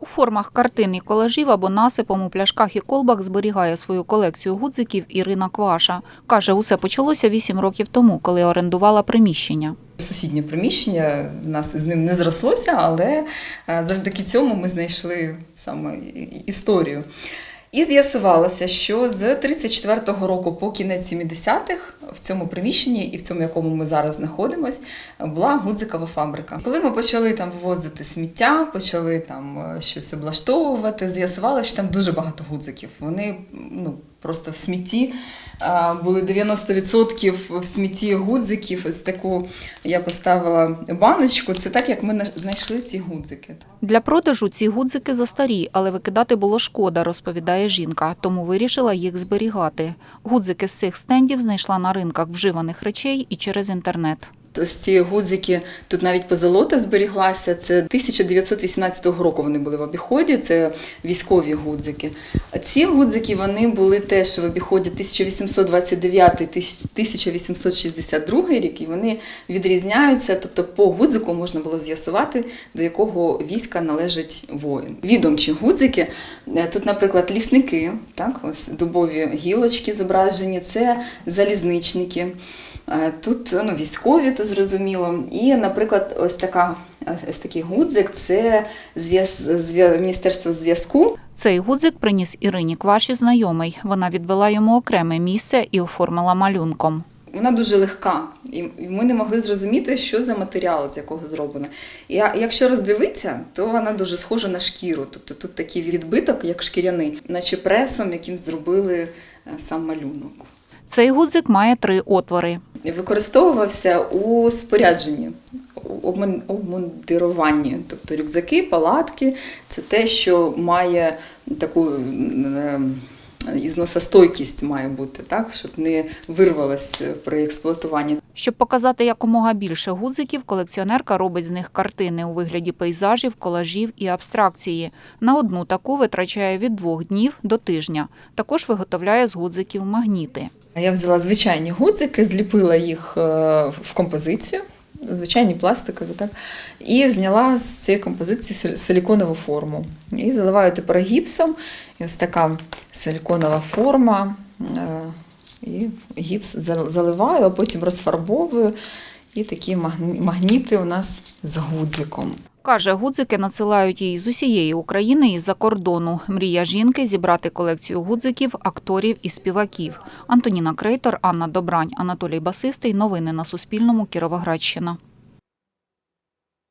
У формах картин і колажів або насипом у пляшках і колбах зберігає свою колекцію гудзиків Ірина Кваша. Каже, усе почалося вісім років тому, коли орендувала приміщення. Сусіднє приміщення в нас з ним не зрослося, але е, завдяки цьому ми знайшли саме історію. І з'ясувалося, що з 34-го року по кінець 70-х в цьому приміщенні і в цьому, якому ми зараз знаходимось, була гудзикова фабрика. Коли ми почали там вивозити сміття, почали там е, щось облаштовувати, з'ясувалося, що там дуже багато гудзиків. Вони ну, просто в смітті були 90% в смітті гудзиків. Ось таку я поставила баночку. Це так, як ми на- знайшли ці гудзики. Для продажу ці гудзики застарі, але викидати було шкода, розповідає жінка, тому вирішила їх зберігати. Гудзики з цих стендів знайшла на ринках вживаних речей і через інтернет. Ось ці гудзики, тут навіть позолота зберіглася. Це 1918 року вони були в обіході, це військові гудзики. А ці гудзики вони були теж в обіході 1829-1862 рік, і вони відрізняються. Тобто по гудзику можна було з'ясувати, до якого війська належить воїн. Відомчі гудзики, е, тут, наприклад, лісники, так, ось дубові гілочки зображені, це залізничники. Е, Тут ну, військові, то зрозуміло. І, наприклад, ось така ось такий гудзик це зв'яз, зв'я- Міністерство зв'язку. Цей гудзик приніс Ірині Кваші знайомий. Вона відвела йому окреме місце і оформила малюнком. Вона дуже легка, і і ми не могли зрозуміти, що за матеріал, з якого зроблено. І якщо роздивитися, то вона дуже схожа на шкіру. Тобто тут такий відбиток, як шкіряний, наче пресом, яким зробили е, сам малюнок. Цей гудзик має три отвори. Використовувався у спорядженні, обмундируванні. Тобто рюкзаки, палатки це те, що має таку ізносостойкість має бути, так? щоб не вирвалось при експлуатуванні. Щоб показати якомога більше гудзиків, колекціонерка робить з них картини у вигляді пейзажів, колажів і абстракції. На одну таку витрачає від двох днів до тижня. Також виготовляє з гудзиків магніти. Я взяла звичайні гудзики, зліпила їх е, в композицію, звичайні пластикові, так, і зняла з цієї композиції силіконову форму. І заливаю тепер гіпсом. І ось така силіконова форма. е, І гіпс заливаю, а потім розфарбовую. І такі магніти у нас з гудзиком. Каже, гудзики надсилають їй з усієї України і з-за кордону. Мрія жінки зібрати колекцію гудзиків, акторів і співаків. Антоніна Крейтор, Анна Добрань, Анатолій Басистий. Новини на Суспільному. Кіровоградщина.